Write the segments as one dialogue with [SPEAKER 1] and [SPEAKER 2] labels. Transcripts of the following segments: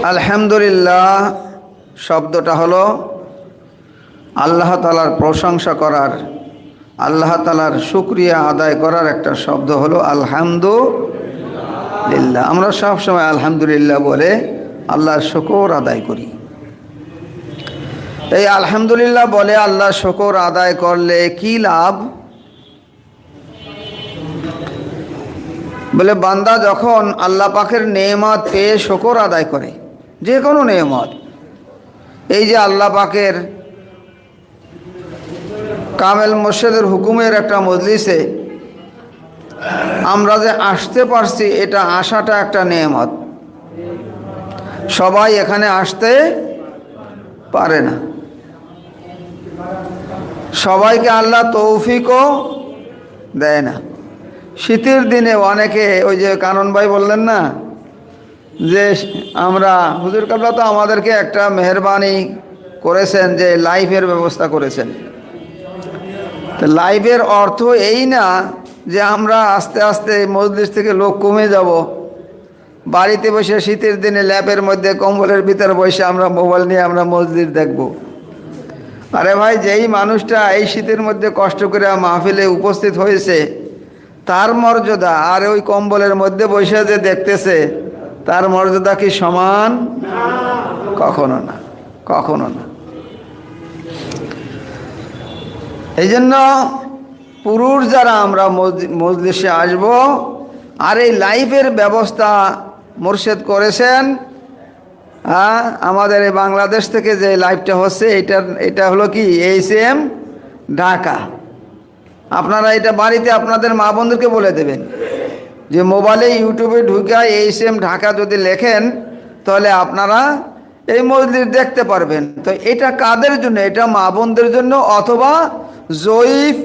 [SPEAKER 1] আলহামদুলিল্লাহ, শব্দটা হলো আল্লাহ তালার প্রশংসা করার, আল্লাহ তালার শুক্রিয়া আদায় করার একটা শব্দ হলো আলহামদুলিল্লাহ। আমরা সব সময় আলহামদুলিল্লাহ বলে আল্লাহর শকর আদায় করি। এই আলহামদুলিল্লাহ বলে আল্লাহ শকর আদায় করলে কি লাভ? বলে বান্দা যখন আল্লাহ পাখের নেয়ামত পেয়ে শকর আদায় করে যে কোনো নেয়ামত। এই যে আল্লাহ পাকের কামেল মোর্শেদের হুকুমের একটা মজলিসে আমরা যে আসতে পারছি, এটা আসাটা একটা নেয়ামত। সবাই এখানে আসতে পারে না। সবাইকে আল্লাহ তৌফিকও দেয় না। শীতের দিনে অনেকে, ওই যে কানন ভাই বললেন না যে আমরা হুজুর কাবলা তো আমাদেরকে একটা মেহরবানি করেছেন যে লাইফের ব্যবস্থা করেছেন। তো লাইফের অর্থ এই না যে আমরা আস্তে আস্তে মসজিদ থেকে লোক কমে যাব, বাড়িতে বসে শীতের দিনে ল্যাপের মধ্যে কম্বলের ভিতরে বসে আমরা মোবাইল নিয়ে আমরা মসজিদ দেখব। আরে ভাই, যেই মানুষটা এই শীতের মধ্যে কষ্ট করে মাহফিলে উপস্থিত হয়েছে, তার মর্যাদা আর ওই কম্বলের মধ্যে বসে যে দেখতেছে তার মর্যাদা কি সমান? কখনো না কখনো না। এই জন্য পুরুষ যারা আমরা মজলিসে আসব, আর এই লাইফের ব্যবস্থা মোর্শেদ করেছেন হ্যাঁ আমাদের এই বাংলাদেশ থেকে যে লাইফটা হচ্ছে এটার এটা হলো কি? H M Dhaka. আপনারা এটা বাড়িতে আপনাদের মা বন্ধুকে বলে দেবেন। যে মোবাইলে ইউটিউবে ঢুকা এইচ এম ঢাকা যদি লেখেন, তাহলে আপনারা এই মসজিদ দেখতে পারবেন। তো এটা কাদের জন্য? এটা মা বোনদের জন্য অথবা জয়ীফ,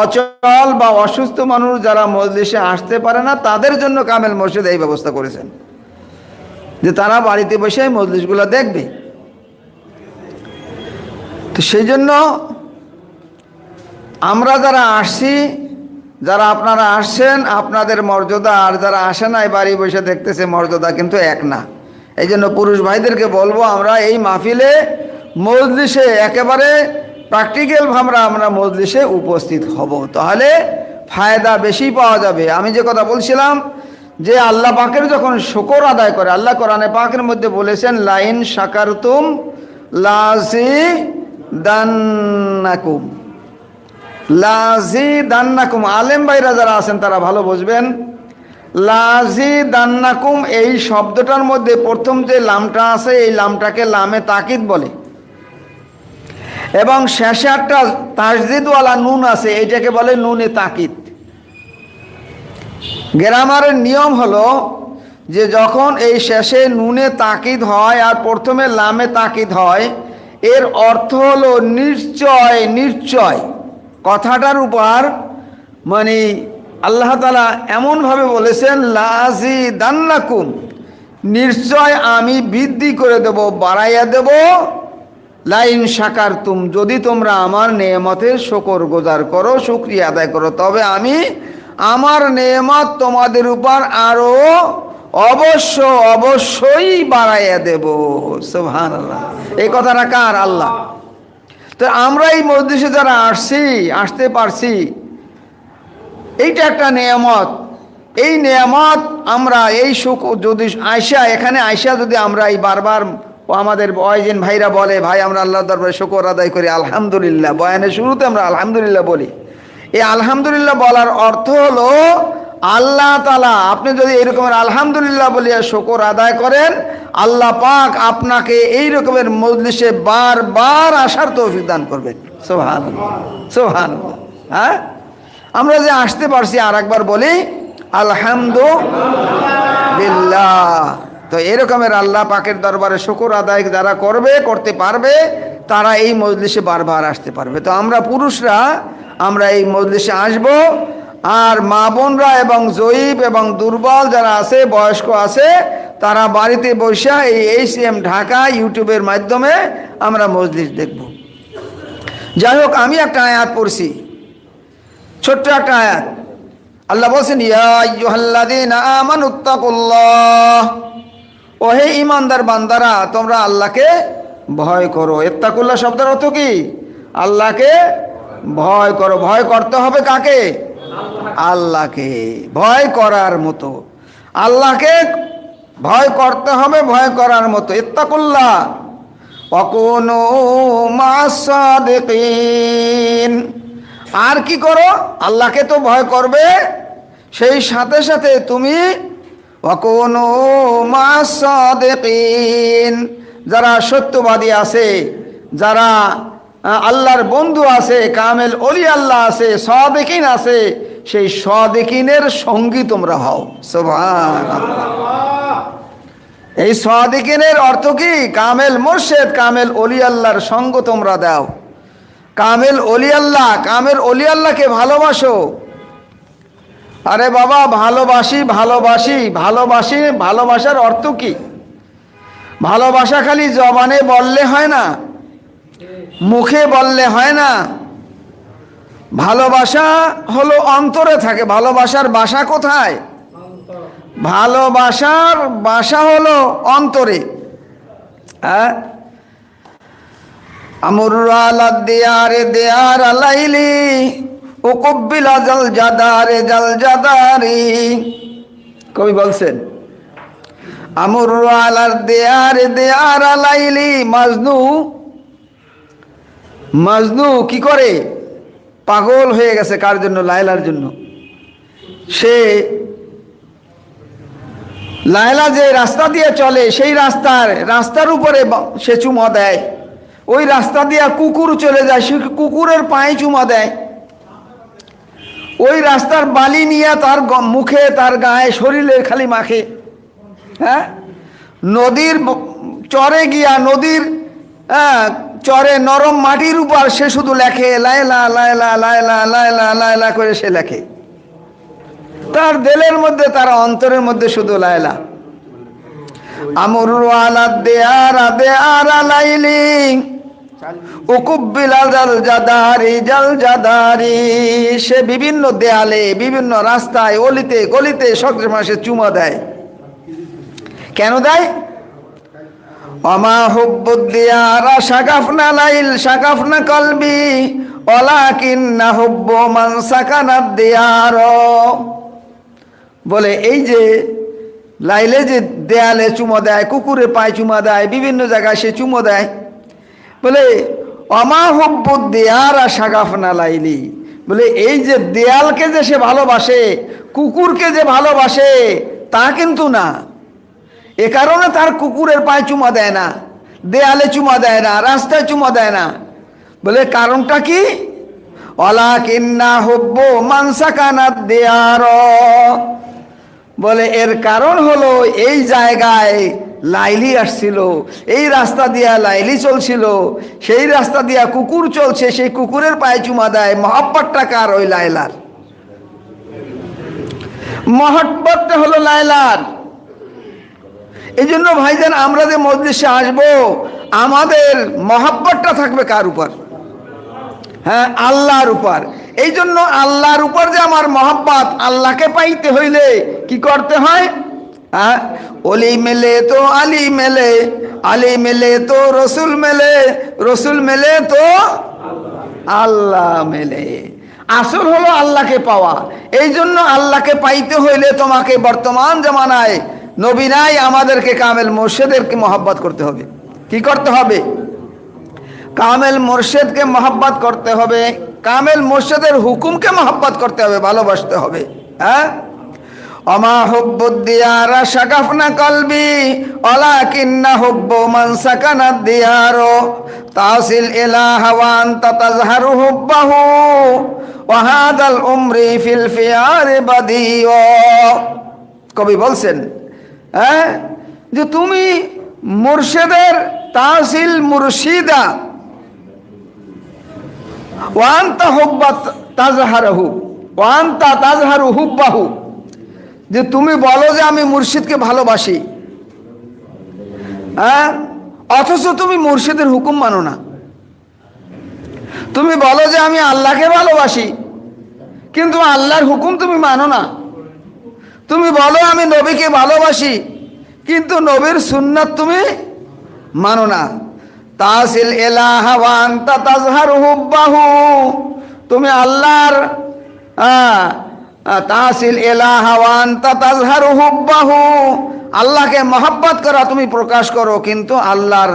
[SPEAKER 1] অচল বা অসুস্থ মানুষ যারা মসজিদে আসতে পারে না, তাদের জন্য কামেল মসজিদ এই ব্যবস্থা করেছেন। যে তারা বাড়িতে বসে এই মসজিদগুলো দেখবে। তো সেই জন্য আমরা যারা আসছি যারা আপনারা আসছেন, আপনাদের মর্যাদা, আর যারা আসে নাই বাড়ি বসে দেখতেছে, মর্যাদা কিন্তু এক না। এই জন্য পুরুষ ভাইদেরকে বলব, আমরা এই মাহফিলে মজলিসে একেবারে প্র্যাকটিক্যাল আমরা আমরা মজলিসে উপস্থিত হব। তাহলে ফায়দা বেশি পাওয়া যাবে। আমি যে কথা বলছিলাম যে আল্লাহ পাকের যখন শকর আদায় করে, আল্লাহ কোরআনে পাকের মধ্যে বলেছেন, লাইন সাকারতুম লাজি দান্নাকুম। লাজি দান্নাকুম আলেম ভাইরা যারা আছেন তারা ভালো বুঝবেন। লাজি দান্নাকুম এই শব্দটার মধ্যে প্রথম যে লামটা আছে, এই লামটাকে লামে তাকিদ বলে। এবং শেষে একটা তাসজিদওয়ালা নুন আছে, এইটাকে বলে নুনে তাকিদ। গ্রামারের নিয়ম হলো যে যখন এই শেষে নুনে তাকিদ হয় আর প্রথমে লামে তাকিদ হয়, এর অর্থ হলো নিশ্চয় নিশ্চয়। কথাটার উপর মানে আল্লাহ তালা এমনভাবে বলেছেন লাজি দান্নাকুম নিশ্চয় আমি বৃদ্ধি করে দেব, বাড়াইয়া দেব। লাইন সাকার তুম যদি তোমরা আমার নেয়ামতের শকর গোজার করো, শুক্রিয়া আদায় করো, তবে আমি আমার নেয়ামত তোমাদের উপর আরও অবশ্য অবশ্যই বাড়াইয়া দেব। সোহান আল্লাহ এই কথাটা কার? আল্লাহ। তো আমরা এই মসজিদে যারা আসছি, আসতে পারছি, এইটা একটা নিয়ামত। এই নিয়ামত আমরা এই সুখ যদি আয়সা এখানে আয়সা যদি আমরা এই বারবার আমাদের বয়জিন ভাইরা বলে, ভাই, আমরা আল্লাহ দরবারে শুকর আদায় করি, আলহামদুলিল্লাহ। বয়ানের শুরুতে আমরা আলহামদুলিল্লাহ বলি। এই আলহামদুলিল্লাহ বলার অর্থ হলো আল্লাহ তালা আপনি যদি এরকমের আলহামদুলিল্লাহ বলিয়া শকর আদায় করেন, আল্লাহ পাক আপনাকে এই রকমের মজলিসে বারবার আসার তৌফিক দান করবেন সোহান সোহান হ্যাঁ? আমরা যে আসতে পারছি আর একবার বলি, আলহামদুলিল্লাহ। তো এরকমের আল্লাহ পাকের দরবারে শুকুর আদায় যারা করবে, করতে পারবে, তারা এই মজলিসে বারবার আসতে পারবে। তো আমরা পুরুষরা, আমরা এই মজলিসে আসব। আর মা বোনরা এবং জয়ীব এবং দুর্বল যারা আছে, বয়স্ক আছে, তারা বাড়িতে বসে এই এইচএম ঢাকা ইউটিউবের মাধ্যমে আমরা মজলিস দেখব। যাই হোক, আমি একটা আয়াত পড়ছি। ছোট্ট একটা আয়াত। আল্লাহ বলছেন ওহে ইমানদার বান্দারা, তোমরা আল্লাহকে ভয় করো। এত্তাকুল্লাহ শব্দের অর্থ কি? আল্লাহকে ভয় করো। ভয় করতে হবে কাকে? আল্লাহকে ভয় করার মতো। আল্লাহকে ভয় করতে হবে, ভয় করার মতো। ইত্তাকুল্লাহ। অকুনো মাসাদিকিন আর কি করো? আল্লাহকে তো ভয় করবে। সেই সাথে সাথে তুমি অকুনো মাসাদিকিন যারা সত্যবাদী আছে, যারা আল্লাহর বন্ধু আছে, কামেল অলি আল্লাহ আছে, সদেকিন আছে, সেই সদেকিনের সঙ্গী তোমরা হও। এই সদেকিনের অর্থ কি? কামেল মোর্শেদ, কামেল অলি আল্লাহর সঙ্গ তোমরা দাও। কামেল অলি আল্লাহ কামেল অলি আল্লাহকে ভালোবাসো। আরে বাবা, ভালোবাসি ভালোবাসি ভালোবাসি, ভালোবাসার অর্থ কি? ভালোবাসা খালি জবানে বললে হয় না। মুখে বললে হয় না। ভালোবাসা হলো অন্তরে থাকে। ভালোবাসার বাসা কোথায়? ভালোবাসার বাসা হলো অন্তরে। হ্যাঁ দেয়ারে আলাইলি ও কব্বিলা জল জাদারে জল জাদারি। কবি বলছেন আমর আলার দেয়ারে দেয়ার আলাইলি মাজনু মাজনু কি করে? পাগল হয়ে গেছে কার জন্য? লায়লার জন্য। সে লায়লা যে রাস্তা দিয়ে চলে সেই রাস্তার রাস্তার উপরে সে চুমা দেয়। ওই রাস্তা দিয়ে কুকুর চলে যায় সে কুকুরের পায়ে চুমা দেয়। ওই রাস্তার বালি নিয়ে তার মুখে তার গায়ে শরীরে খালি মাখে। হ্যাঁ? নদীর চরে গিয়া নদীর হ্যাঁ, চরে নরম মাটির উপর সে শুধু লেখে, লায়লা লায়লা লায়লা লায়লা লায়লা করে সে লেখে। তার দেলের মধ্যে, তার অন্তরের মধ্যে শুধু লায়লা। আমর আলা দেয়ার দেয়ার লাইলি। সে বিভিন্ন দেয়ালে, বিভিন্ন রাস্তায়, অলিতে, গলিতে সকল মাসে চুমা দেয়। কেন দেয়? অমা হুব্বুদ্দিয়ারা শাকাফনা লাইল শাকাফনা কলবি অলাকিন্না হুব্ব মান সাকানাদ দিয়ার। বলে এই যে লাইলে যে দেয়ালে চুমো দেয়, কুকুরে পায়ে চুমা দেয়, বিভিন্ন জায়গায় সে চুমো দেয়, বলে অমা হব্বুদ দেয়ার আর সাগাফনা লাইলি। বলে এই যে দেয়ালকে যে সে ভালোবাসে, কুকুরকে যে ভালোবাসে, তা কিন্তু না। এ কারণে তার কুকুরের পায়ে চুমা দেয় না, দেয়ালে চুমা দেয় না, রাস্তায় চুমা দেয় না। বলে কারণটা কি? অলা কিন্না হব্ব মানসাকানা দেয়ার। বলে এর কারণ হলো এই জায়গায় লাইলি আসছিল, এই রাস্তা দিয়া লাইলি চলছিল, সেই রাস্তা দিয়া কুকুর চলছে, সেই কুকুরের পায়ে চুমা দেয় মহাব্বতটা কার ওই লাইলার? মহব্বতটা হলো লাইলার। এই জন্য ভাইজান আমরা যে মজলিসে আসব, আমাদের মহাব্বতটা থাকবে কার উপর? হ্যাঁ আল্লাহর উপর। এই জন্য আল্লাহর উপর যে আমার মহাব্বত, আল্লাহকে পাইতে হইলে কি করতে হয়? হ্যাঁ অলি মেলে তো আলী মেলে আলী মেলে তো রসুল মেলে রসুল মেলে তো আল্লাহ মেলে। আসল হলো আল্লাহকে পাওয়া। এই জন্য আল্লাহকে পাইতে হইলে তোমাকে বর্তমান জামানায় নবীনাই আমাদেরকে কামেল মোর্শেদেরকে মহাব্বত করতে হবে। কি করতে হবে? কামেল মোর্শেদকে মহাব্বত করতে হবে। কামেল মোর্শেদের হুকুমকে মহাব্বত করতে হবে, ভালোবাসতে হবে। হ্যাঁ? অমা কলবি অলা কিন্না ইলা হাওয়ান উমরি কবি বলছেন হ্যাঁ? যে তুমি মুর্শেদের তাসিল মুর্শিদা। ওয়ান্তা হুব্বা তাজহারহু। ওয়ান্তা তাজহারু হুব্বাহু। যে তুমি বলো যে আমি মুর্শিদকে ভালোবাসি। হ্যাঁ? অথচ তুমি মুর্শিদের হুকুম মানো না। তুমি বলো যে আমি আল্লাহকে ভালোবাসি। কিন্তু আল্লাহর হুকুম তুমি মানো না। তুমি বলো, আমি নবীকে ভালোবাসি, কিন্তু নবীর সুন্নাত তুমি মানো না। তাসিল এলাহাওয়ান তা তাজহার হুব্বাহু। তুমি আল্লাহর তাসিল এলাহাওয়ান তাজহার হুব্বাহু। আল্লাহকে মহাব্বত করা তুমি প্রকাশ করো, কিন্তু আল্লাহর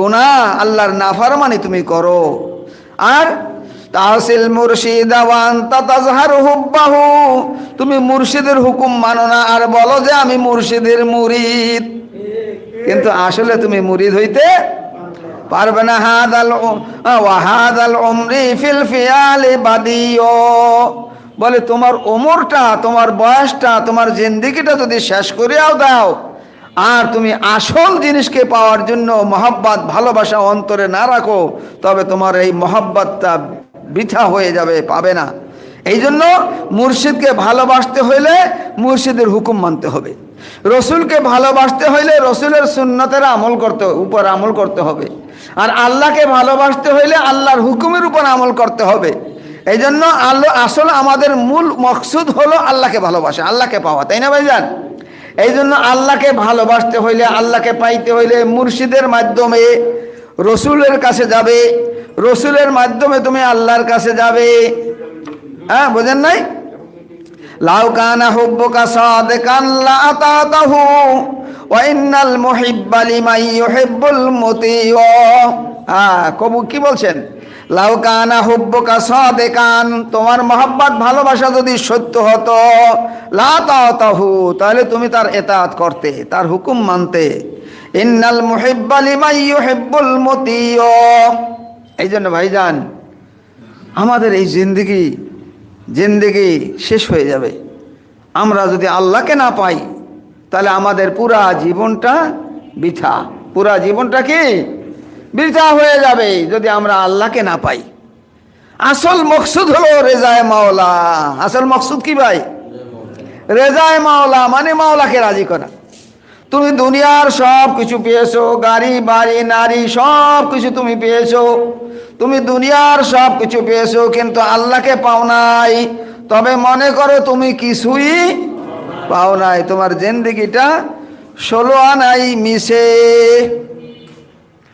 [SPEAKER 1] গুনাহ, আল্লাহর নাফরমানি তুমি করো। আর তাহসিল মুর্শিদ হুব্বাহু। তুমি মুর্শিদের হুকুম মানো না আর বলো যে আমি মুর্শিদের মুরিদ। কিন্তু আসলে তুমি মুরিদ হইতে পারবে না। হাদাল ওয়াহাদাল উমরি ফিল ফিয়ালি বাদিও বলে তোমার ওমরটা তোমার বয়সটা, তোমার জিন্দিগিটা যদি শেষ করিয়াও দাও, আর তুমি আসল জিনিসকে পাওয়ার জন্য মহব্বত, ভালোবাসা অন্তরে না রাখো, তবে তোমার এই মহব্বতটা বৃথা হয়ে যাবে, পাবে না। এই জন্য মুর্শিদকে ভালোবাসতে হইলে মুর্শিদের হুকুম মানতে হবে। রসুলকে ভালোবাসতে হইলে রসুলের সুন্নতের আমল করতে, উপর আমল করতে হবে। আর আল্লাহকে ভালোবাসতে হইলে আল্লাহর হুকুমের উপর আমল করতে হবে। এই জন্য আল্লাহ, আসলে আমাদের মূল মকসুদ হলো আল্লাহকে ভালোবাসা, আল্লাহকে পাওয়া, তাই না ভাইজান? এই জন্য আল্লাহকে ভালোবাসতে হইলে, আল্লাহকে পাইতে হইলে মুর্শিদের মাধ্যমে রসুলের কাছে যাবে রসুলের মাধ্যমে তুমি আল্লাহর কাছে যাবে। হ্যাঁ বোঝেন নাই? হ্যাঁ কবু, কি বলছেন? তোমার মহব্বত, ভালোবাসা যদি সত্য হতো, লা তাতাহু তাহলে তুমি তার এতাত করতে, তার হুকুম মানতে। ইন্নাল মুহিব্বা লিমান ইউহিব্বুল মুতিউ এই জন্য ভাইজান, আমাদের এই জিন্দগি জিন্দগি শেষ হয়ে যাবে। আমরা যদি আল্লাহকে না পাই, তাহলে আমাদের পুরা জীবনটা বৃথা। পুরা জীবনটা কি? বৃথা হয়ে যাবে যদি আমরা আল্লাহকে না পাই। আসল মকসুদ হলো রেজায় মাওলা। আসল মকসুদ কি ভাই? রেজায় মাওলা মানে মাওলাকে রাজি করা। তুমি দুনিয়ার সব কিছু পেয়েছো গাড়ি বাড়ি নারী সব কিছু তুমি পেয়েছো তুমি দুনিয়ার সব কিছু পেয়েছো কিন্তু আল্লাহকে পাও নাই তবে মনে করো তুমি কিছুই পাও নাই তোমার জিন্দিগিটা ষোলো আনাই মিশে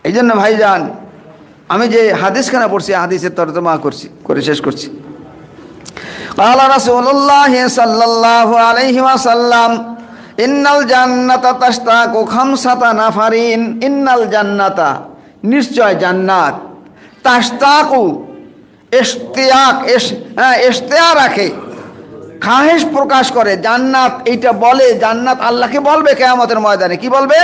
[SPEAKER 1] এই জন্য ভাইজান আমি যে হাদিসখানা পড়ছি হাদিসের তর্জমা করছি করে শেষ করছি قال رسول الله صلى الله عليه وسلم ইন্নাল জান্নাতা তাস্তাকু খামসাতা নাফারিন, ইন্নাল জান্নাতা নিশ্চয় জান্নাত। তাস্তাকু হ্যাঁ ইশতিয়া রাখে। খাহেশ প্রকাশ করে, জান্নাত এইটা বলে, জান্নাত আল্লাহকে বলবে কেয়ামতের ময়দানে। কি বলবে?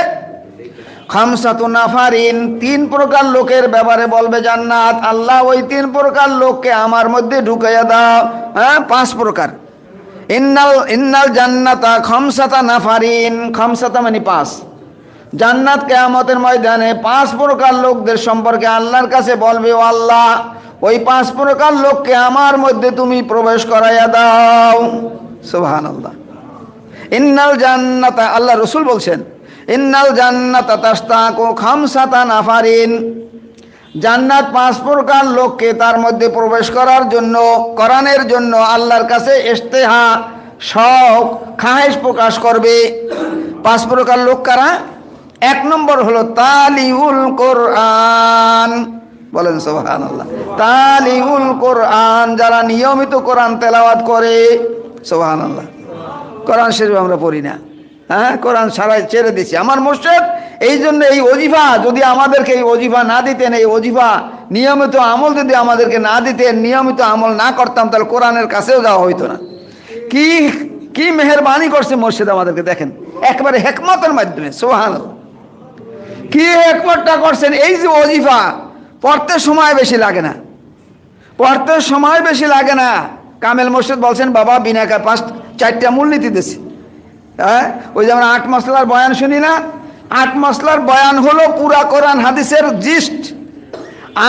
[SPEAKER 1] খামসাতু নাফারিন, তিন প্রকার লোকের ব্যাপারে বলবে জান্নাত। আল্লাহ ওই তিন প্রকার লোককে আমার মধ্যে ঢুকাইয়া দাও হ্যাঁ পাঁচ প্রকার। ইন্নাল ইন্নাল জান্নাতা খমসাতা নাফারিন। খমসাতা মানে পাঁচ। জান্নাত কেয়ামতের ময়দানে পাঁচ প্রকার লোকদের সম্পর্কে আল্লাহর কাছে বলবে, ও আল্লাহ, ওই পাঁচ প্রকার লোককে আমার মধ্যে তুমি প্রবেশ করাইয়া দাও। সুবহান আল্লাহ ইন্নাল জান্নাতা, আল্লাহ রসুল বলছেন, ইন্নাল জান্নাতা তাস্তাকু খামসাতা নাফারিন। জান্নাত পাঁচ প্রকার লোককে তার মধ্যে প্রবেশ করার জন্য করানোর জন্য আল্লাহর কাছে ইস্তেহা শখ খাহেশ প্রকাশ করবে। পাঁচ প্রকার লোক কারা? এক নম্বর হলো তালিউল কোরআন। বলেন সোহান আল্লাহ তালিউল কোরআন যারা নিয়মিত কোরআন তেলাওয়াত করে সোহান আল্লাহ কোরআন শরীফ আমরা পড়ি না। হ্যাঁ কোরআন সারাই ছেড়ে দিছি। আমার মোর্শেদ এই জন্য এই অজিফা যদি আমাদেরকে এই অজিফা না দিতেন, এই অজিফা নিয়মিত আমল যদি আমাদেরকে না দিতেন, নিয়মিত আমল না করতাম, তাহলে কোরআনের কাছেও যাওয়া হইতো না। কি কি মেহরবানি করছে মোর্শেদ আমাদেরকে, দেখেন। একবারে হেকমতের মাধ্যমে সোহান কি হেকমতটা করছেন? এই যে অজিফা পড়তে সময় বেশি লাগে না। পড়তে সময় বেশি লাগে না। কামেল মোর্শেদ বলছেন, বাবা বিনাকা পাঁচ চারটা মূলনীতি দিছি। হ্যাঁ? ওই যেমন আট মশলার বয়ান শুনি না? আট মশলার বয়ান হলো পুরা কোরআন হাদিসের জিস্ট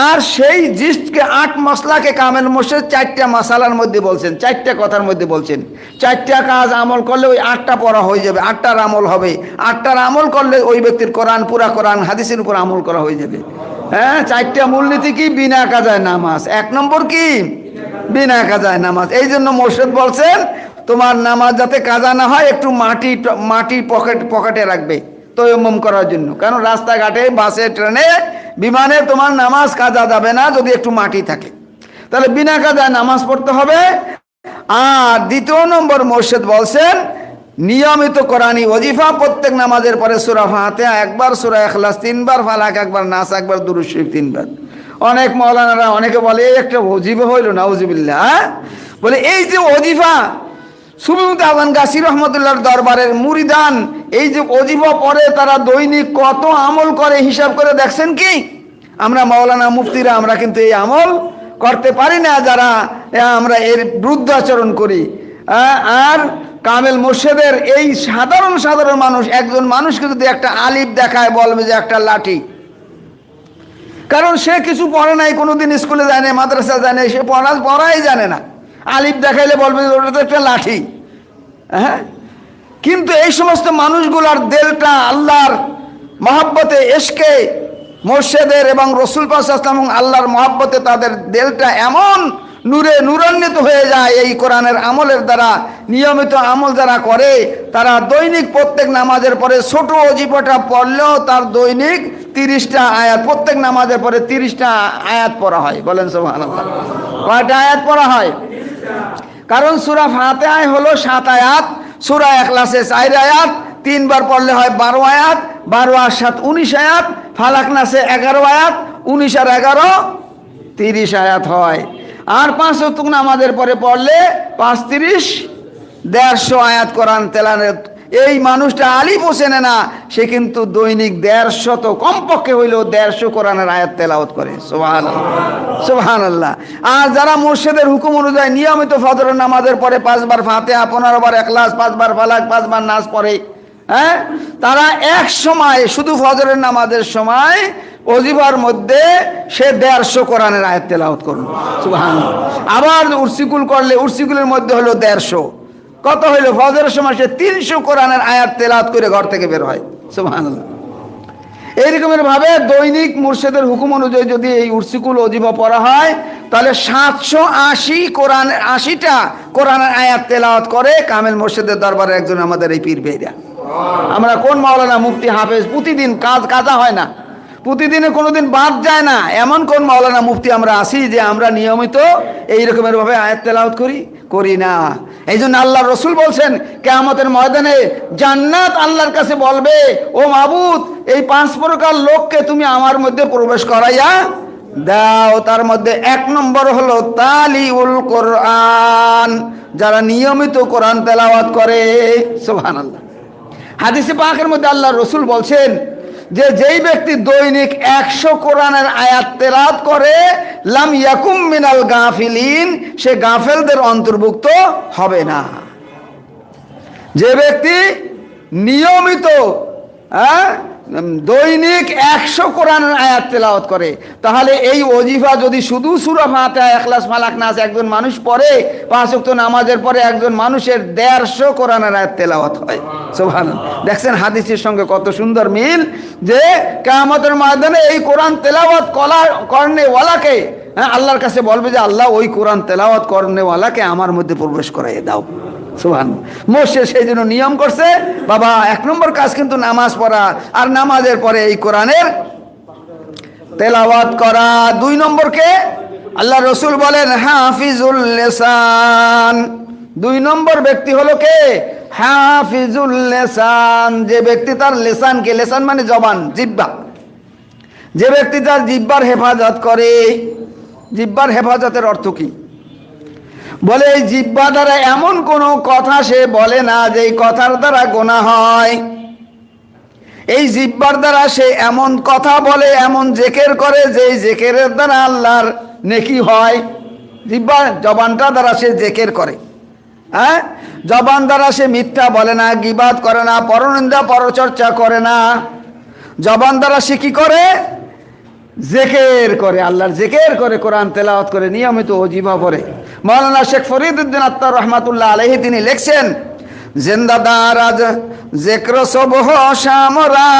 [SPEAKER 1] আর সেই জিস্টকে আট মশলাকে কামেল মোর্শেদ চারটা মশালার মধ্যে বলছেন, চারটা কথার মধ্যে বলছেন। চারটা কাজ আমল করলে ওই আটটা পড়া হয়ে যাবে, আটটার আমল হবে। আটটার আমল করলে ওই ব্যক্তির কোরআন, পুরা কোরআন হাদিসের উপর আমল করা হয়ে যাবে। হ্যাঁ? চারটা মূলনীতি কি? বিনা কাজায় নামাজ। এক নম্বর কি? বিনা কাজায় নামাজ। এই জন্য মোর্শেদ বলছেন তোমার নামাজ যাতে কাজা না হয়, একটু মাটি মাটি পকেট, পকেটে রাখবে তৈমম করার জন্য। কারণ রাস্তাঘাটে, বাসে, ট্রেনে, বিমানে তোমার নামাজ কাজা যাবে না যদি একটু মাটি থাকে। তাহলে বিনা কাজায় নামাজ পড়তে হবে। আর দ্বিতীয় নম্বর মোর্শেদ বলছেন, নিয়মিত কোরআনী ওজিফা, প্রত্যেক নামাজের পরে সুরা ফাতে একবার, সুরা এখলাস তিনবার, ফালাক একবার, নাস একবার দুরুশরীফ তিনবার। অনেক মৌলানারা অনেকে বলে একটা ওজিফা হইল না ওজিবিল্লা? বলে, এই যে ওজিফা সুমিমুত আজান গাছি রহমতুল্লাহর দরবারের মুরিদান, এই যে অজিফা পরে তারা দৈনিক কত আমল করে হিসাব করে দেখছেন কি? আমরা মাওলানা মুফতিরা, আমরা কিন্তু এই আমল করতে পারি না যারা আমরা এর বিরুদ্ধ আচরণ করি আর কামেল মোর্শেদের এই সাধারণ সাধারণ মানুষ, একজন মানুষকে যদি একটা আলিফ দেখায়, বলবে যে একটা লাঠি। কারণ সে কিছু পড়ে নাই, কোনোদিন স্কুলে যায় না মাদ্রাসা যায় না সে পড়া, পড়াই জানে না। আলিফ দেখাইলে বলবে ওটা তো একটা লাঠি। হ্যাঁ? কিন্তু এই সমস্ত মানুষগুলার দেলটা আল্লাহর মহাব্বতে এসকে, মোর্শেদের এবং রসুল পাশাম এবং আল্লাহর মহাব্বতে তাদের দেলটা এমন নূরে নূরান্বিত হয়ে যায় এই কোরআনের আমলের দ্বারা, নিয়মিত আমল যারা করে, তারা দৈনিক প্রত্যেক নামাজের পরে ছোট অজিফাটা পড়লেও তার দৈনিক তিরিশটা আয়াত, প্রত্যেক নামাজের পরে তিরিশটা আয়াত পড়া হয়। বলেন সোহান কয়টা আয়াত পড়া হয়? কারণ সুরা ফাতেহায় হলো সাত আয়াত, সুরা এখলাসে চার আয়াত, তিনবার পড়লে হয় বারো আয়াত, বারো আর সাত উনিশ আয়াত, ফালাক নাসে এগারো আয়াত, উনিশ আর এগারো তিরিশ আয়াত হয়। আর পাঁচ তুকুন আমাদের পরে পড়লে পাঁচ তিরিশ, দেড়শো আয়াত কোরআন তেলানের এই মানুষটা আলিফ চেনে না, সে কিন্তু দৈনিক দেড়শো তো কমপক্ষে হইলেও দেড়শো কোরআনের আয়াত তেলাওত করে। সোহান সোহান আল্লাহ আর যারা মুর্শেদের হুকুম অনুযায়ী নিয়মিত ফজরের নামাজের পরে পাঁচবার পনেরো বার একলাস পাঁচবার ফালাক, পাঁচবার নাচ পড়ে হ্যাঁ? তারা এক সময় শুধু ফজরের নামাজের সময় অজিবার মধ্যে সে দেড়শো কোরআনের আয়াত তেলাওত করল। সুবহান আবার উর্সিকুল করলে, উর্সিকুলের মধ্যে হলো দেড়শো। কত হইল? ফজরের সময় সে তিনশো কোরআনের আয়াত তেলাওত করে ঘর থেকে বের হয়। সুবহান এইরকমের ভাবে দৈনিক মুর্শেদের হুকুম অনুযায়ী যদি এই উর্সিকুল অজিবা পড়া হয়, তাহলে সাতশো আশি কোরআন, আশিটা কোরআনের আয়াত তেলাওয়াত করে কামেল মুর্শেদের দরবারে একজন আমাদের এই পীর বেইরা আমরা কোন মাওলানা মুফতি হাফেজ, প্রতিদিন কাজ, কাজা হয় না। প্রতিদিনে কোনোদিন বাদ যায় না। এমন কোন মাওলানা মুফতি আমরা আসি যে আমরা নিয়মিত এই রকমের ভাবে আয়াত তেলাওয়াত করি করি না। এই জন্য আল্লাহ রসুল বলছেন, কেয়ামতের ময়দানে জান্নাত আল্লাহর কাছে বলবে, ও মাবুদ, এই পাঁচ প্রকার লোককে তুমি আমার মধ্যে প্রবেশ করাইয়া দাও। তার মধ্যে এক নম্বর হলো তালিউল কোরআন, যারা নিয়মিত কোরআন তেলাওয়াত করে। সুবহানাল্লাহ। হাদিসে পাকের মধ্যে আল্লাহ রসুল বলছেন যে যেই ব্যক্তি দৈনিক একশো কোরআনের আয়াত তেরাত করে লাম ইয়াকুম মিনাল গাফিলিন সে গাফেলদের অন্তর্ভুক্ত হবে না। যে ব্যক্তি নিয়মিত হ্যাঁ, দৈনিক একশো কোরআনের আয়াত তেলাওয়াত করে। তাহলে এই অজিফা যদি শুধু সুরা ফাতে একলাস ফালাক, নাস, একজন মানুষ পড়ে, পাঁচ ওয়াক্ত নামাজের পরে একজন মানুষের দেড়শো কোরআনের আয়াত তেলাওয়াত হয়। সোভান দেখছেন হাদিসের সঙ্গে কত সুন্দর মিল যে কামতের ময়দানে এই কোরআন তেলাওয়াত কলা করনে ওয়ালাকে হ্যাঁ আল্লাহর কাছে বলবে যে, আল্লাহ, ওই কোরআন তেলাওয়াত করনেওয়ালাকে আমার মধ্যে প্রবেশ করাইয়ে দাও। সুহান মোর্শে সেই জন্য নিয়ম করছে, বাবা, এক নম্বর কাজ কিন্তু নামাজ পড়া, আর নামাজের পরে এই কোরআনের তেলাওয়াত করা। দুই নম্বরকে আল্লাহ রসুল বলেন, হাফিজুল দুই নম্বর ব্যক্তি হলো কে? হাফিজুল লেসান। যে ব্যক্তি তার লেসানকে, লেসান মানে জবান জিব্বা যে ব্যক্তি তার জিব্বার হেফাজত করে জিব্বার হেফাজতের অর্থ কি? বলে, এই জিব্বা দ্বারা এমন কোনো কথা সে বলে না যে কথার দ্বারা গোনা হয়। এই জিব্বার দ্বারা সে এমন কথা বলে, এমন জেকের করে যে জেকেরের দ্বারা আল্লাহর নেকি হয়। জিব্বা জবানটা দ্বারা সে জেকের করে। হ্যাঁ? জবান দ্বারা সে মিথ্যা বলে না, গিবাদ করে না, পরনিন্দা, পরচর্চা করে না। জবান দ্বারা সে কি করে? জেকের করে, আল্লাহর জেকের করে, কোরআন তেলাওয়াত করে, নিয়মিত অজিবা পড়ে। মৌলানা শেখ ফরিদুদ্দিন আত্মার রহমাতুল্লাহ আলহি তিনি লিখছেন জিন্দাদার আজ জেক্র সবহ শামরা,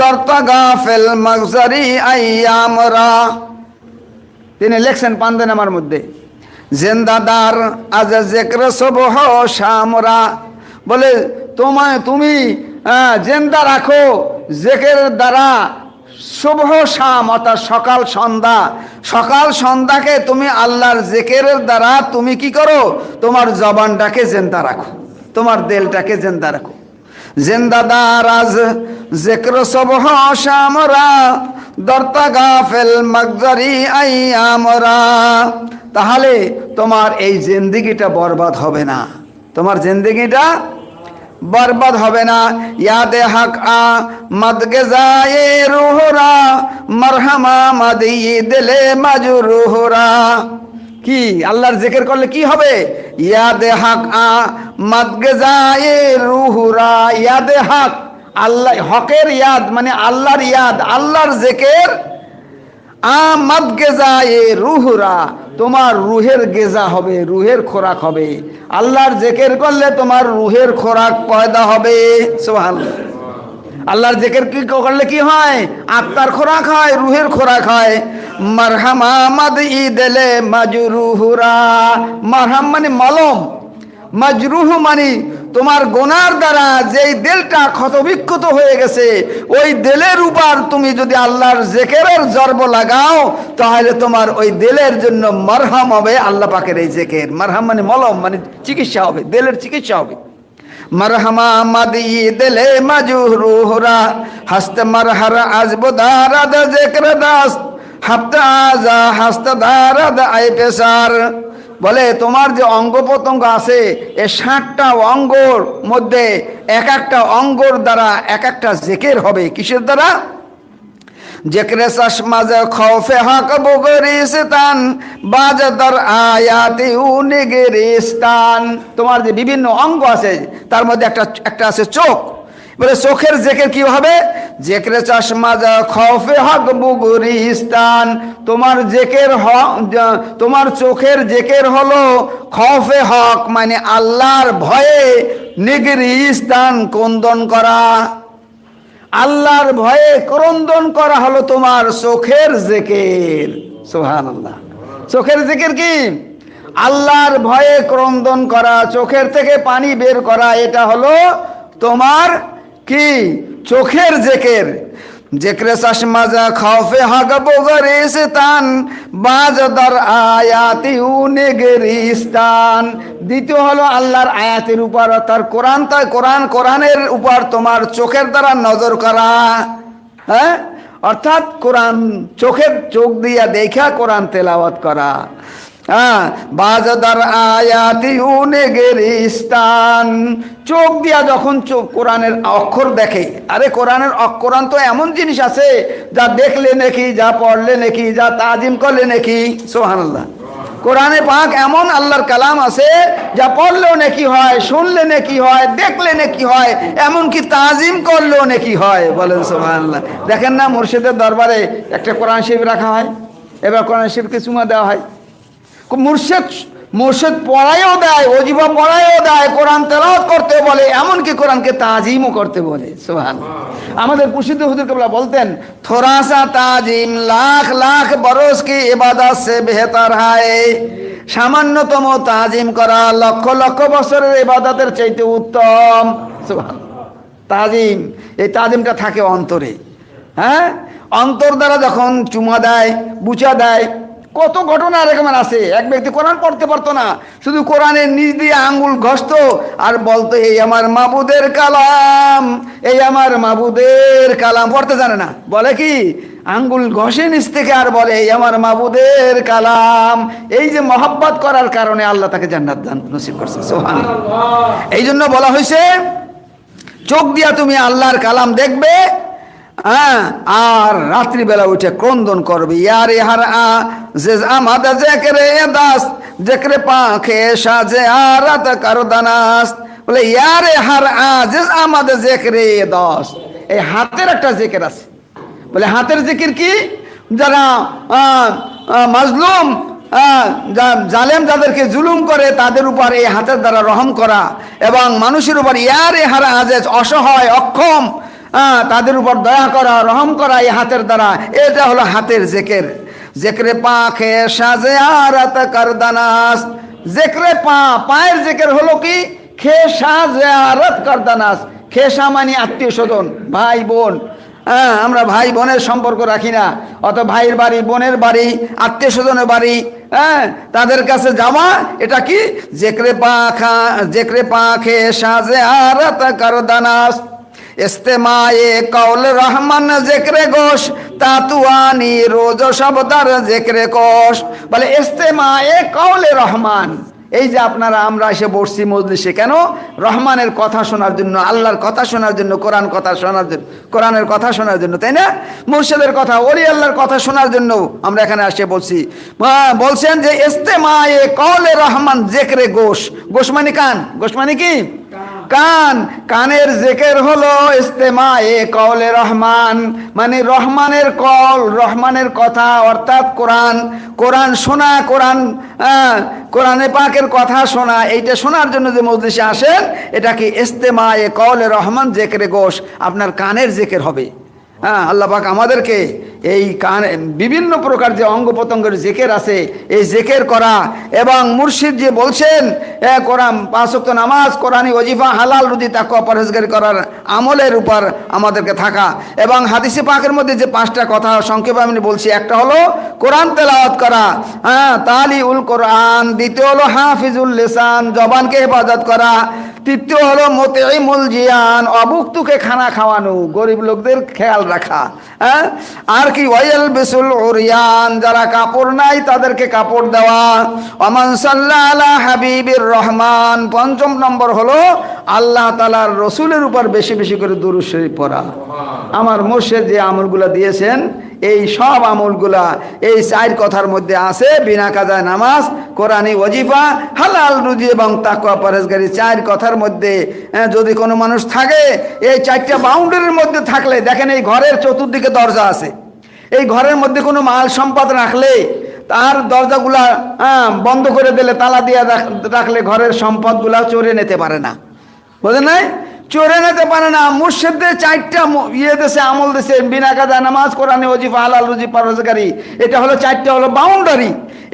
[SPEAKER 1] দর্তা গাফেল মগজারি আইয়ামরা। তিনি লেখছেন পান্দেনামার মধ্যে, জেন্দাদার আজ জেক্র সবহ শ্যামরা বলে, তোমায় তুমি জেন্দা রাখো জেকের দ্বারা। শুভ শাম, অর্থাৎ সকাল সন্ধ্যা। সকাল সন্ধ্যাকে তুমি আল্লাহর জেকেরের দ্বারা তুমি কি করো? তোমার জবানটাকে জেন্দা রাখো। তোমার দেলটাকে জেন্দা রাখো। জিন্দা দারাজ, জিক্র সবহ শামরা, দর্তা গাফেল মগজরি আই আমরা। তাহলে তোমার এই জিন্দিগিটা বরবাদ হবে না। তোমার জিন্দিগিটা বরবাদ হবে না। ইয়াদে হক আ, মদ গজায়ে রুহরা, মারহামা মাদি দিলে মাজরুহরা কি? আল্লাহর জিকির করলে কি হবে? ইয়াদে হক আ, মদ গজায়ে রুহরা। ইয়াদে হক, আল্লাহ, হকের ইয়াদ মানে আল্লাহর ইয়াদ, আল্লাহর জিকির। আমাদ গেজায়ে রুহরা। তোমার রুহের গেজা হবে, রুহের খোরাক হবে। আল্লাহর জেকের করলে তোমার রুহের খোরাক পয়দা হবে। সোহান আল্লাহর জেকের কি করলে কি হয়? আত্মার খোরাক হয়, রুহের খোরাক হয়। মারহামা মাদ ইদেলে মাজরুহুরা। মারহাম মানে মলম। মাজরুহ মানে তোমার গোনার দ্বারা যেই দিলটা ক্ষতবিক্ষত হয়ে গেছে, ওই দেলের উপর তুমি যদি আল্লাহর জেকেরের জর্ব লাগাও, তাহলে তোমার ওই দেলের জন্য মারহাম হবে আল্লাহ পাকের এই জেকের। মারহাম মানে মলম মানে চিকিৎসা হবে, দেলের চিকিৎসা হবে। মারহামা মাদি দিলে মাজুরুহরা হাস্ত মারহার আজব দারাদ জেকর দাস হাফতা আজা হাস্ত দারাদ আই পেশার। বলে, তোমার যে অঙ্গ প্রত্যঙ্গ আছে, এ ষাটটা অঙ্গর মধ্যে এক একটা অঙ্গর দ্বারা এক একটা জেকের হবে। কিসের দ্বারা? জেকরে চশমাজে খৌফে হক বুগরিস্তান বাজদর আয়াতি তোমার যে বিভিন্ন অঙ্গ আছে, তার মধ্যে একটা একটা আছে চোখ। বলে, চোখের জেকের কি হবে? জেকরে চশমাজে খৌফে হক বুগরিস্তান। তোমার জেকের তোমার চোখের জেকের হলো খৌফে হক মানে আল্লাহর ভয়ে নিগরিস্তান কন্দন করা। আল্লাহর ভয়ে ক্রন্দন করা হলো তোমার চোখের জেকের। সোহান আল্লাহ চোখের জেকের কি? আল্লাহর ভয়ে ক্রন্দন করা, চোখের থেকে পানি বের করা, এটা হলো তোমার কি? চোখের জেকের। জেকরে চশমাজা খাওফে হাগ বগরিস্তান বাজদার আয়াতি উনেগেরিস্তান দ্বিতীয় হলো আল্লাহর আয়াতের উপর, অর্থাৎ কোরআন তাই কোরআন, কোরআনের উপর তোমার চোখের দ্বারা নজর করা। হ্যাঁ? অর্থাৎ কোরআন চোখের চোখ দিয়া দেখা কোরআন তেলাওয়াত করা। হ্যাঁ বাজদার আয়াতি উনেগেরিস্তান চোখ দিয়া যখন চোখ কোরআনের অক্ষর দেখে, আরে কোরআনের অক্ষরান তো এমন জিনিস আছে, যা দেখলে নাকি, যা পড়লে নাকি, যা তাজিম করলে নাকি সোহানাল্লাহ কোরআনে পাক এমন আল্লাহর কালাম আছে, যা পড়লেও নাকি হয়, শুনলে নাকি হয়, দেখলে নাকি হয়, এমনকি তাজিম করলেও নাকি হয়, বলেন সোহানাল্লাহ দেখেন না মুর্শিদের দরবারে একটা কোরআন শিব রাখা হয়, এবার কোরআন শিবকে চুমা দেওয়া হয়। মুর্শেদ মুর্শেদ পড়াইও দেয় অজিবা পড়াইও দেয়, কোরআন তেলাওয়াত করতে বলে, এমনকি কোরআনকে তাজিমও করতে বলে সোহান আমাদের পুষিত হুজুর কেবলা বলতেন, থোরাসা তাজিম, লাখ লাখ বরস কি ইবাদত সে বেহতার হায়? সামান্যতম তাজিম করা লক্ষ লক্ষ বছরের এবাদাতের চাইতে উত্তম সোহান তাজিম, এই তাজিমটা থাকে অন্তরে হ্যাঁ? অন্তর দ্বারা যখন চুমা দেয়, বুচা দেয় কত ঘটনা এরকমের আছে? এক ব্যক্তি কোরআন পড়তে পারতো না। শুধু কোরআনের নিজ দিয়ে আঙ্গুল ঘষত আর বলতো এই আমার মাবুদের কালাম এই আমার মাবুদের কালাম। পড়তে জানে না। বলে কি? আঙ্গুল ঘষে নিচ থেকে আর বলে এই আমার মাবুদের কালাম। এই যে মহাব্বত করার কারণে আল্লাহ তাকে জান্নাত দান নসিব করছে। সোহান এই জন্য বলা হয়েছে চোখ দিয়া তুমি আল্লাহর কালাম দেখবে হ্যাঁ আর রাত্রিবেলা উঠে ক্রন্দন করবে, ইয়ারে হার আ যে আমাদ জেকরে দাস জেকরে পাখে সাজে আরাত কারদানাস বলে, ইয়ারে হার আ যে আমাদ জেকরে দাস। এই হাতের একটা জেকের আছে। বলে, হাতের জিকির কি? যারা মাজলুম জালেম যাদেরকে জুলুম করে, তাদের উপর এই হাতের দ্বারা রহম করা এবং মানুষের উপর ইয়ারে হারা আজেজ অসহায়, অক্ষম তাদের উপর দয়া করা, রহম করা এই হাতের দ্বারা। এটা হলো হাতের জেকের। জেকরে পা খে সাজে আরাত কারদানাস। জেকরে পা, পায়ের জেকের হলো কি? খে সাজে আরাত কারদানাস। খেসা মানে আত্মীয় স্বজন, ভাই, বোন। হ্যাঁ আমরা ভাই বোনের সম্পর্ক রাখি না। অত ভাইয়ের বাড়ি, বোনের বাড়ি, আত্মীয় স্বজনের বাড়ি হ্যাঁ তাদের কাছে যাওয়া, এটা কি? জেকরে পাখা জেকরে পাখে সাজে আর কর দানাস ইস্তেমায়ে কৌল রহমান জেকরে গোশ তাতুয়ানি রোজ শব্দার জেকরে কোষ। বলে ইস্তেমায়ে কৌলে রহমান। এই যে আপনারা আমরা এসে বসছি মজলিসে কেন? রহমানের কথা শোনার জন্য আল্লাহর কথা শোনার জন্য কোরআন কথা শোনার জন্য কোরআনের কথা শোনার জন্য তাই না? মুর্শিদের কথা ওলি আল্লাহর কথা শোনার জন্য আমরা এখানে আসে বলছি হ্যাঁ, বলছেন যে ইস্তেমায়ে কৌলে রহমান জেকরে গোস গোশ মানে কান? গোশ মানে কি? কান, কানের জেকের হলো ইস্তেমা এ কওলে রহমান। মানে রহমানের কল রহমানের কথা, অর্থাৎ কোরআন। কোরআন শোনা, কোরআন কোরআনে পাকের কথা শোনা, এইটা শোনার জন্য যে মজলিসে আসেন, এটা কি ইস্তেমা এ কওলে রহমান জেকেরে গোশ? আপনার কানের জেকের হবে। হ্যাঁ আল্লাহ পাক আমাদেরকে এই কান বিভিন্ন প্রকার যে অঙ্গ প্রত্যঙ্গের জেকের আছে, এই জেকের করা এবং মুর্শিদ যে বলছেন কোরআন পাঁচক্ত নামাজ, কোরআনি ওজিফা হালাল রুদি তাকুয়া পরহেজগারি করার আমলের উপর আমাদেরকে থাকা। এবং হাদিসে পাকের মধ্যে যে পাঁচটা কথা সংক্ষেপে আমি বলছি, একটা হলো কোরআন তেলাওয়াত করা হ্যাঁ তালি উল কোরআন, দ্বিতীয় হলো হাফিজুল লেসান, জবানকে হেফাজত করা, তৃতীয় হলো মোতেইমুল জিয়ান, অভুক্তকে খানা খাওয়ানো, গরিব লোকদের খেয়াল রাখা হ্যাঁ আর কি ওয়াইল বিসুল ওরিয়ান যারা কাপড় নাই তাদেরকে কাপড় দেওয়া। অমান সাল্লাহ হাবিবির রহমান। পঞ্চম নম্বর হলো আল্লাহ তালার রসুলের উপর বেশি বেশি করে দুরুদ শরীফ পড়া। আমার মোর্শেদ যে আমলগুলা দিয়েছেন এই সব আমলগুলা এই চার কথার মধ্যে আছে বিনা কাজায় নামাজ কোরআনী ওজিফা হালাল রুজি এবং তাকুয়া পরেশগারি চার কথার মধ্যে হ্যাঁ, যদি কোনো মানুষ থাকে এই চারটা বাউন্ডারির মধ্যে থাকলে দেখেন এই ঘরের চতুর্দিকে দরজা আছে। এই ঘরের মধ্যে কোনো মাল সম্পদ রাখলে, তার দরজাগুলা বন্ধ করে দিলে, তালা দিয়ে রাখ- রাখলে ঘরের সম্পদগুলা চোরে নিতে পারে না। বোঝেন নাই? চোরে নিতে পারে না, মুর্শিদদের চারটা ইয়ে দেশে আমল দেশে বিনা কাজা নামাজ কোরআনে ওজিফা, হালাল, রুজি পারজগারি এটা হলো চারটা, হলো বাউন্ডারি।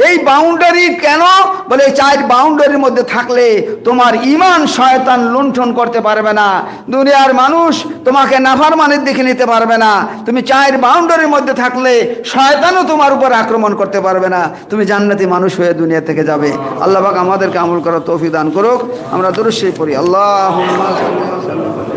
[SPEAKER 1] এই বাউন্ডারি কেন? বলে চার বাউন্ডারির মধ্যে থাকলে তোমার ইমান শয়তান লুণ্ঠন করতে পারবে না। দুনিয়ার মানুষ তোমাকে নাফারমানের দিকে নিতে পারবে না। তুমি চার বাউন্ডারির মধ্যে থাকলে শয়তানও তোমার উপর আক্রমণ করতে পারবে না। তুমি জান্নাতি মানুষ হয়ে দুনিয়া থেকে যাবে। আল্লাহ আমাদেরকে আমল করার তৌফিক দান করুক। আমরা দুরুশ্বই পড়ি। আল্লাহ Salvador.